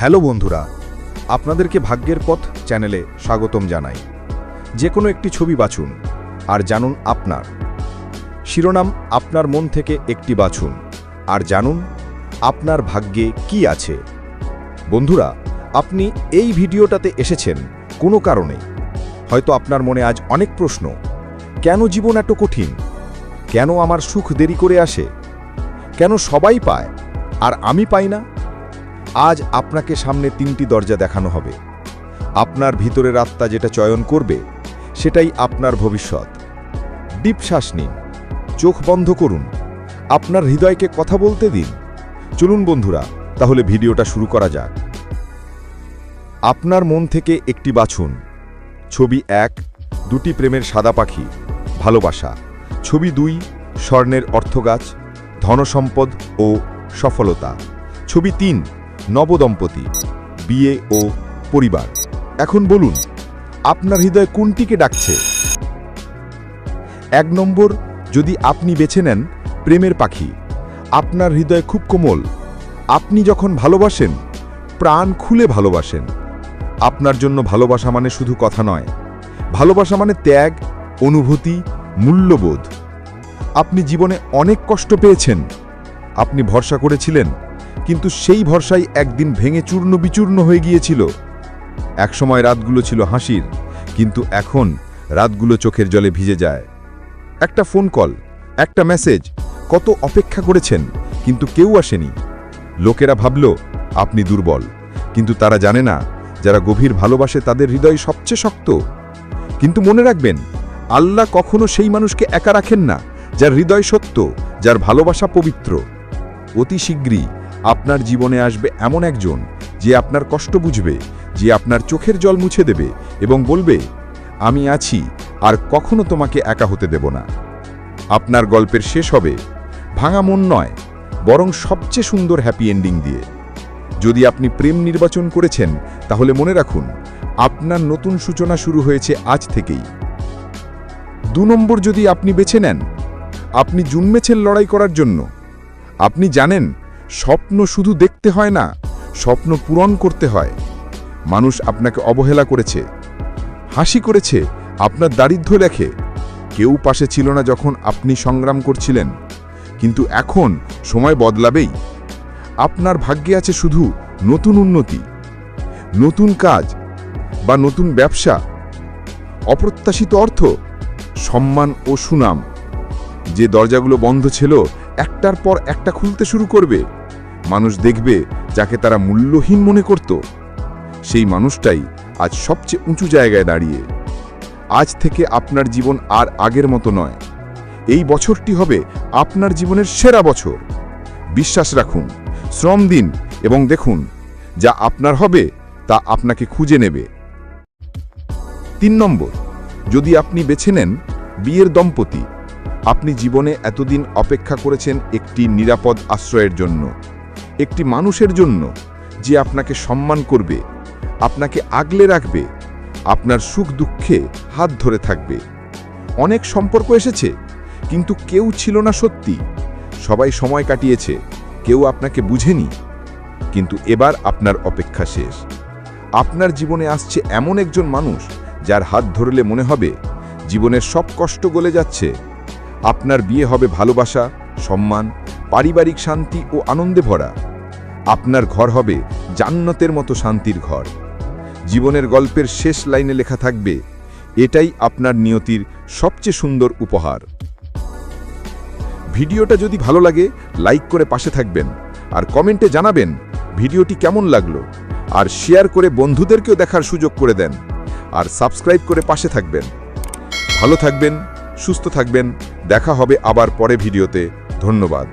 Hello বন্ধুরা, আপনাদেরকে ভাগ্যের পথ চ্যানেলে স্বাগতম জানাই। যে কোনো একটি ছবি বাছুন আর জানুন আপনার। শিরোনাম আপনার মন থেকে একটি বাছুন আর জানুন আপনার ভাগ্যে কি আছে। বন্ধুরা, আপনি এই ভিডিওটাতে এসেছেন কোনো কারণে। হয়তো আপনার মনে আজ অনেক প্রশ্ন, কেন জীবন এত কঠিন? কেন আমার সুখ দেরি করে আসে? কেন সবাই পায় আর আমি পাই না? আজ আপনাকে সামনে তিনটি দরজা দেখানো হবে। আপনার ভিতরের আত্মা যেটা চয়ন করবে, সেটাই আপনার ভবিষ্যৎ। ডিপ শ্বাস নিন, চোখ বন্ধ করুন, আপনার হৃদয়কে কথা বলতে দিন। চলুন বন্ধুরা, তাহলে ভিডিওটা শুরু করা যাক। আপনার মন থেকে একটি বাছুন। ছবি এক, দুটি প্রেমের সাদা পাখি, ভালোবাসা। ছবি দুই, স্বর্ণের অর্থগাছ, ধনসম্পদ ও সফলতা। ছবি তিন নবদম্পতি, বিয়ে ও পরিবার। এখন বলুন, আপনার হৃদয় কোনটিকে ডাকছে? এক নম্বর, যদি আপনি বেছে নেন, প্রেমের পাখি। আপনার হৃদয় খুব কোমল। আপনি যখন ভালোবাসেন, প্রাণ খুলে ভালোবাসেন। আপনার জন্য ভালোবাসা মানে শুধু কথা নয়। ভালোবাসা মানে ত্যাগ, অনুভূতি, মূল্যবোধ। আপনি জীবনে অনেক কষ্ট পেয়েছেন। আপনি ভরসা করেছিলেন কিন্তু সেই ভরসাই একদিন ভেঙে চূর্ণ বিচূর্ণ হয়ে গিয়েছিল। একসময় রাতগুলো ছিল হাসির, কিন্তু এখন রাতগুলো চোখের জলে ভিজে যায়। একটা ফোন কল, একটা মেসেজ, কত অপেক্ষা করেছেন, কিন্তু কেউ আসেনি। লোকেরা ভাবল, আপনি দুর্বল। কিন্তু তারা জানে না, যারা গভীর ভালোবাসে তাদের হৃদয় সবচেয়ে শক্ত। কিন্তু মনে রাখবেন, আল্লাহ কখনো সেই মানুষকে একা রাখেন না, যার হৃদয় সত্য, যার ভালোবাসা পবিত্র। অতি শীঘ্রই আপনার জীবনে আসবে এমন একজন যে আপনার কষ্ট বুঝবে, যে আপনার চোখের জল মুছে দেবে এবং বলবে, আমি আছি, আর কখনো তোমাকে একা হতে দেব না। আপনার গল্পের শেষ হবে, ভাঙা মন নয়, বরং সবচেয়ে সুন্দর হ্যাপি এন্ডিং দিয়ে। যদি আপনি প্রেম নির্বাচন করেছেন, তাহলে মনে রাখুন, আপনার নতুন সূচনা শুরু হয়েছে আজ থেকেই। দু নম্বর যদি আপনি বেছে নেন, আপনি জন্মেছেন লড়াই করার জন্য। আপনি জানেন স্বপ্ন শুধু দেখতে হয় না, স্বপ্ন পূরণ করতে হয়। মানুষ আপনাকে অবহেলা করেছে, হাসি করেছে, আপনার দারিদ্র্য লেখে কেউ পাশে ছিল না যখন আপনি সংগ্রাম করছিলেন, কিন্তু এখন সময় বদলাবেই। আপনার ভাগ্যে আছে শুধু নতুন উন্নতি, নতুন কাজ বা নতুন ব্যবসা, অপ্রত্যাশিত অর্থ, সম্মান ও সুনাম। যে দরজাগুলো বন্ধ ছিল, একটার পর একটা খুলতে শুরু করবে। মানুষ দেখবে যাকে তারা মূল্যহীন মনে করত। সেই মানুষটাই আজ সবচেয়ে উঁচু জায়গায় দাঁড়িয়ে। আজ থেকে আপনার জীবন আর আগের মতো নয়। এই বছরটি হবে আপনার জীবনের সেরা বছর। বিশ্বাস রাখুন, শ্রম দিন এবং দেখুন, যা আপনার হবে, তা আপনাকে খুঁজে নেবে। তিন নম্বর, যদি আপনি বেছে নেন বিয়ের দম্পতি আপনি জীবনে এতদিন অপেক্ষা করেছেন একটি নিরাপদ আশ্রয়ের জন্য, একটি মানুষের জন্য, যে আপনাকে সম্মান করবে, আপনাকে আগলে রাখবে, আপনার সুখ দুঃখে হাত ধরে থাকবে। অনেক সম্পর্ক এসেছে, কিন্তু কেউ ছিল না সত্যি। সবাই সময় কাটিয়েছে, কেউ আপনাকে বুঝেনি। কিন্তু এবার আপনার অপেক্ষা শেষ। আপনার জীবনে আসছে এমন একজন মানুষ, যার হাত ধরলে মনে হবে, জীবনের সব কষ্ট গলে যাচ্ছে। আপনার বিয়ে হবে ভালোবাসা, সম্মান, পারিবারিক শান্তি ও আনন্দে ভরা। আপনার ঘর হবে জান্নতের মতো শান্তির ঘর। জীবনের গল্পের শেষ লাইনে লেখা থাকবে, এটাই আপনার নিয়তির সবচেয়ে সুন্দর উপহার। ভিডিওটা যদি ভালো লাগে, লাইক করে পাশে থাকবেন আর কমেন্টে জানাবেন ভিডিওটি কেমন লাগল। আর শেয়ার করে বন্ধুদেরকেও দেখার সুযোগ করে দেন আর সাবস্ক্রাইব করে পাশে থাকবেন। ভালো থাকবেন সুস্থ থাকবেন। দেখা হবে আবার পরে ভিডিওতে। ধন্যবাদ।